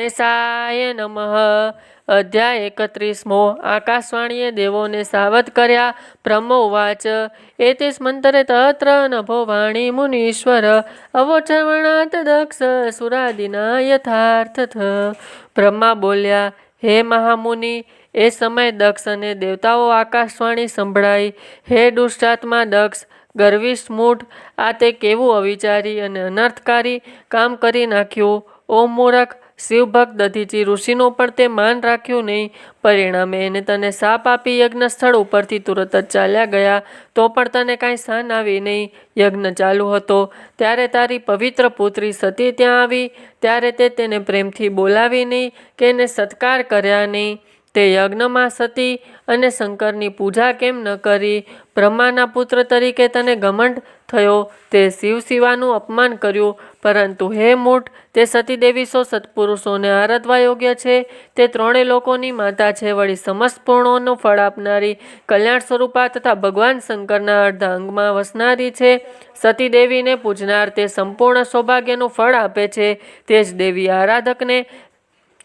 ગણેશાય નમઃ. અધ્યાય એકત્રીસમો. આકાશવાણીએ દેવોને સાવધ કર્યા બ્રહ્મ ઉવાચ. એતે મંતરે તત્ર નભો વાણી મુનીશ્વર. અવોચવણાત દક્ષ સુરાદિના યથાર્થ બ્રહ્મા બોલ્યા, હે મહામુનિ, એ સમય દક્ષ અને દેવતાઓ આકાશવાણી સંભળાઈ હે દુષ્ટાત્મા દક્ષ ગર્વી મૂઢ, આ તે કેવું અવિચારી અને અનર્થકારી કામ કરી નાખ્યું? ઓ મૂરખ શિવભક્ત દધીચી ઋષિનું પણ તે માન રાખ્યું નહીં. પરિણામે એને તને સાપ આપી યજ્ઞ સ્થળ ઉપરથી તુરત જ ચાલ્યા ગયા. તો પણ તને કાંઈ સાન આવી નહીં. યજ્ઞ ચાલુ હતો. ત્યારે તારી પવિત્ર પુત્રી સતી ત્યાં આવી. ત્યારે તે તેને પ્રેમથી બોલાવી નહીં કે એને સત્કાર કર્યા નહીં. તે યજ્ઞમાં સતી અને શંકરની પૂજા કેમ ન કરી? બ્રહ્માના પુત્ર તરીકે તને ઘમંડ થયો. તે શિવ શિવાનું અપમાન કર્યું. પરંતુ હે મૂઠ તે સતીદેવી સો સત્પુરુષોને આરાધવા યોગ્ય છે. તે ત્રણેય લોકોની માતા છે. વળી સમસ્ત પૂર્ણોનું ફળ આપનારી કલ્યાણ સ્વરૂપા તથા ભગવાન શંકરના અર્ધ અંગમાં વસનારી છે. સતીદેવીને પૂજનાર તે સંપૂર્ણ સૌભાગ્યનું ફળ આપે છે. તે જ દેવી આરાધકને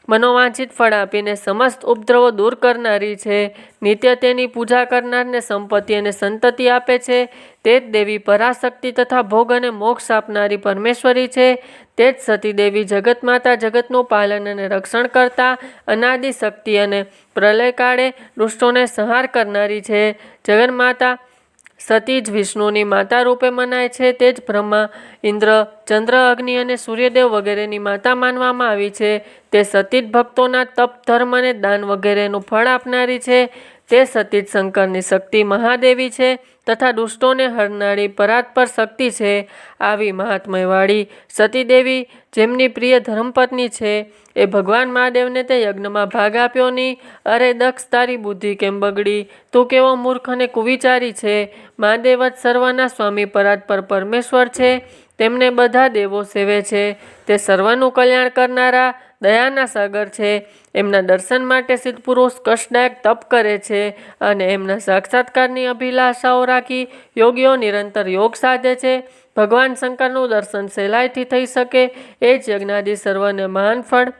મનોવાંછિત ફળ આપીને સમસ્ત ઉપદ્રવો દૂર કરનારી છે. નિત્ય તેની પૂજા કરનારને સંપત્તિ અને સંતતિ આપે છે. તે જ દેવી પરાશક્તિ તથા ભોગ અને મોક્ષ આપનારી પરમેશ્વરી છે. તે જ સતી દેવી જગતમાતા જગતનું પાલન અને રક્ષણ કરતા અનાદિ શક્તિ અને પ્રલયકાળે દુષ્ટોને સંહાર કરનારી છે. જગન્માતા સતી જ વિષ્ણુની માતા રૂપે મનાય છે, તે જ બ્રહ્મા, ઇન્દ્ર, ચંદ્ર, અગ્નિ અને સૂર્યદેવ વગેરેની માતા માનવામાં આવી છે. તે સતી જ ભક્તોના તપ ધર્મ અને દાન વગેરેનું ફળ આપનારી છે. તે સતીજ શંકરની શક્તિ મહાદેવી છે તથા દુષ્ટોને હરનારી પરાત્પર શક્તિ છે. આવી મહાત્મયવાળી સતીદેવી જેમની પ્રિય ધર્મપત્ની છે, એ ભગવાન મહાદેવને તે યજ્ઞમાં ભાગ આપ્યો નહીં. અરે દક્ષ, તારી બુદ્ધિ કેમ બગડી? તું કેવો મૂર્ખ અને કુવિચારી છે? મહાદેવ જ સર્વના સ્વામી પરાત્પર પરમેશ્વર છે. તેમને બધા દેવો સેવે છે. તે સર્વનું કલ્યાણ કરનારા દયાના સાગર છે. એમના દર્શન માટે સિદ્ધપુરુષ કષ્ટદાયક તપ કરે છે અને એમના સાક્ષાત્કારની અભિલાષાઓ રાખી યોગીઓ નિરંતર યોગ સાધે છે. ભગવાન શંકરનું દર્શન સહેલાઈથી થઈ શકે એ જ યજ્ઞાદિ સર્વને મહાન ફળ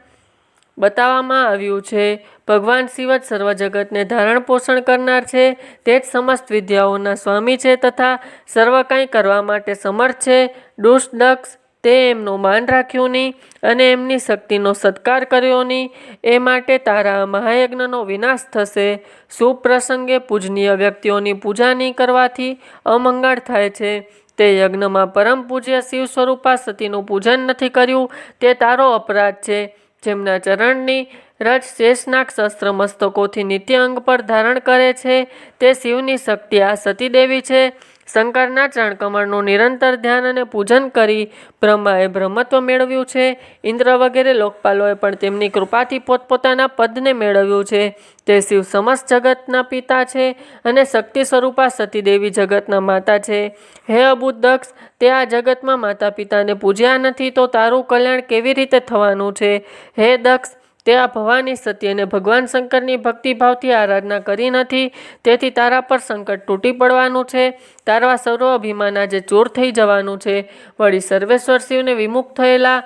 બતાવવામાં આવ્યું છે. ભગવાન શિવ જ સર્વ જગતને ધારણ પોષણ કરનાર છે. તે જ સમસ્ત વિદ્યાઓના સ્વામી છે તથા સર્વ કંઈ કરવા માટે સમર્થ છે. દુષ્ટ દક્ષ તે એમનું માન રાખ્યું નહીં અને એમની શક્તિનો સત્કાર કર્યો નહીં. એ માટે તારા મહાયજ્ઞનો વિનાશ થશે. શુભ પ્રસંગે પૂજનીય વ્યક્તિઓની પૂજા નહીં કરવાથી અમંગળ થાય છે. તે યજ્ઞમાં પરમ પૂજ્ય શિવ સ્વરૂપા સતીનું પૂજન નથી કર્યું. તે તારો અપરાધ છે. જેમના ચરણની રજ શેષનાગ શસ્ત્ર મસ્તકોથી નિત્ય અંગ પર ધારણ કરે છે. તે શિવની શક્તિ આ સતીદેવી છે. શંકરના ચરણકમળનું નિરંતર ધ્યાન અને પૂજન કરી બ્રહ્માએ બ્રહ્મત્વ મેળવ્યું છે. ઇન્દ્ર વગેરે લોકપાલોએ પણ તેમની કૃપાથી પોતપોતાના પદને મેળવ્યું છે. તે શિવ સમસ્ત જગતના પિતા છે અને શક્તિ સ્વરૂપા સતીદેવી જગતના માતા છે. હે અબુદ દક્ષ, તે આ જગતમાં માતા પિતાને પૂજ્યા નથી તો તારું કલ્યાણ કેવી રીતે થવાનું છે? હે દક્ષ તે આ ભવાની સતી અને ભગવાન શંકરની ભક્તિભાવથી આરાધના કરી નથી. તેથી તારા પર સંકટ તૂટી પડવાનું છે. તારા સર્વ અભિમાન આજે ચોર થઈ જવાનું છે. વળી સર્વેશ્વર શિવને વિમુખ થયેલા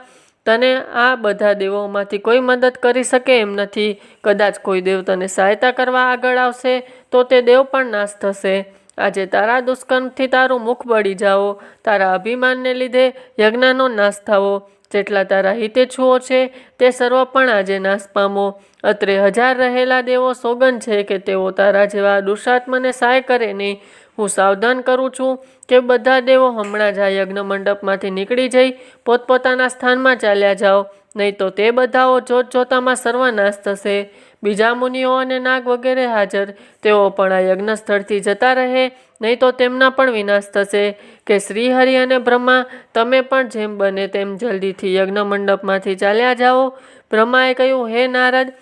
તને આ બધા દેવોમાંથી કોઈ મદદ કરી શકે એમ નથી. કદાચ કોઈ દેવ તને સહાયતા કરવા આગળ આવશે, તો તે દેવ પણ નાશ થશે. આજે તારા દુષ્કર્મથી તારું મુખ બળી જાઓ. તારા અભિમાનને લીધે યજ્ઞનો નાશ થવો જેટલા તારા હિતેચ્છુઓ છે તે સર્વ પણ આજે નાશ પામો. અત્રે હજાર રહેલા દેવો સોગન છે કે તેઓ તારા જેવા દુષાત્મને સહાય કરે નહીં. હું સાવધાન કરું છું કે બધા દેવો હમણાં જ આ યજ્ઞ મંડપમાંથી નીકળી જઈ પોતપોતાના સ્થાનમાં ચાલ્યા જાઓ, નહીં તો તે બધાઓ જોત જોતામાં સર્વનાશ થશે. બીજા મુનિઓ અને નાગ વગેરે હાજર, તેઓ પણ આ યજ્ઞ સ્થળથી જતા રહે, નહીં તો તેમના પણ વિનાશ થશે. કે શ્રીહરિ અને બ્રહ્મા, તમે પણ જેમ બને તેમ જલ્દીથી યજ્ઞ મંડપમાંથી ચાલ્યા જાઓ. બ્રહ્માએ કહ્યું, હે નારદ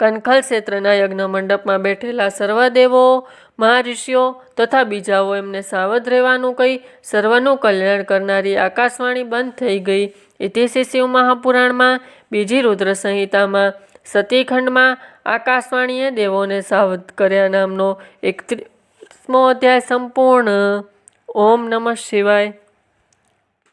કનખલ ક્ષેત્રના યજ્ઞ મંડપમાં બેઠેલા સર્વદેવો મહાઋષિઓ તથા બીજાઓ એમને સાવધ રહેવાનું કહી સર્વનું કલ્યાણ કરનારી આકાશવાણી બંધ થઈ ગઈ. ઇતિશ્રી શિવ મહાપુરાણમાં, બીજી રુદ્ર સંહિતામાં સતીખંડમાં આકાશવાણીએ દેવોને સાવધ કર્યા નામનો એકત્રીસમો અધ્યાય સંપૂર્ણ. ઓમ નમઃ શિવાય.